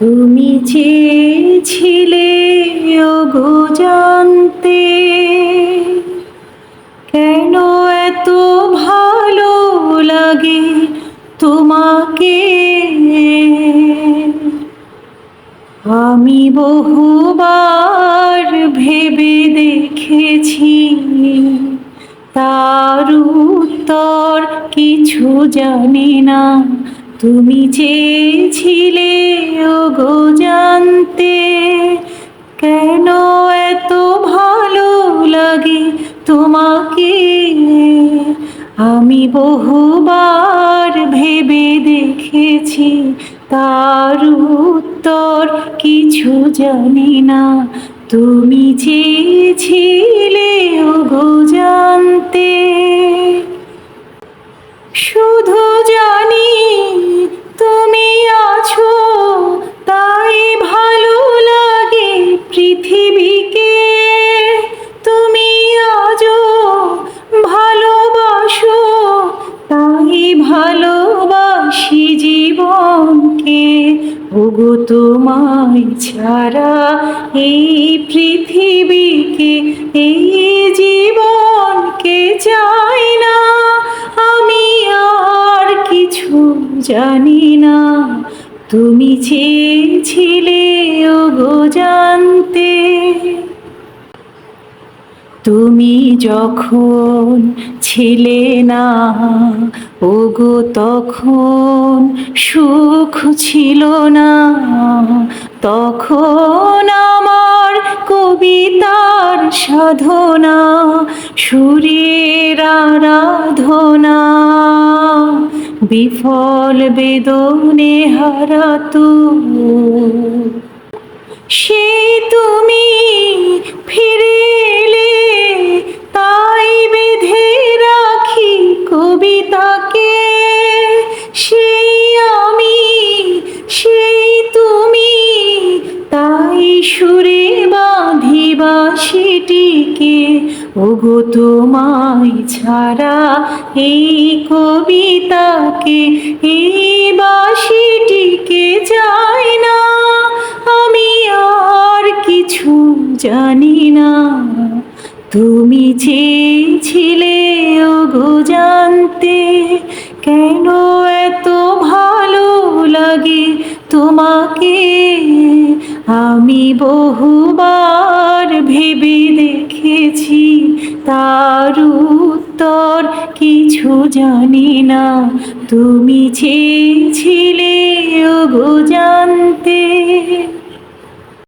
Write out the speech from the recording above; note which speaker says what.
Speaker 1: তুমি চেয়েছিলে গো জানতে। কেন এত ভালো লাগে তোমাকে? আমি বহুবার ভেবে দেখেছি, তার উত্তর কিছু জানি না। তুমি চেয়েছিলে গো জানতে। কেন এত ভালো লাগে তোমাকে? আমি বহুবার ভেবে দেখেছি, তার উত্তর কিছু জানি না। তুমি চেয়েছিলে ওগো তোমায় ছাড়া এই পৃথিবীকে, এই জীবনকে চাই না। আমি আর কিছু জানি না। তুমি চেয়েছিলে তুমি যখন ছিলে না, ওগো তখন সুখ ছিল না। তখন আমার কবিতার সাধনা, সুরের আরাধনা। বিফল বেদনে হারাতো সে তুমি ফিরে সুরে বাঁধি বাসিটিকে ওগো তোমায় ছাড়া এই কবিতাকে, এই বাসিটিকে চাই না। আমি আর কিছু জানি না। তুমি চেয়েছিলে ওগো জানতে, কেন এত ভালো লাগে তোমাকে? আমি বহুবার ভেবে দেখেছি তার উত্তর কিছু জানি না। তুমি চেয়েছিলে গো জানতে।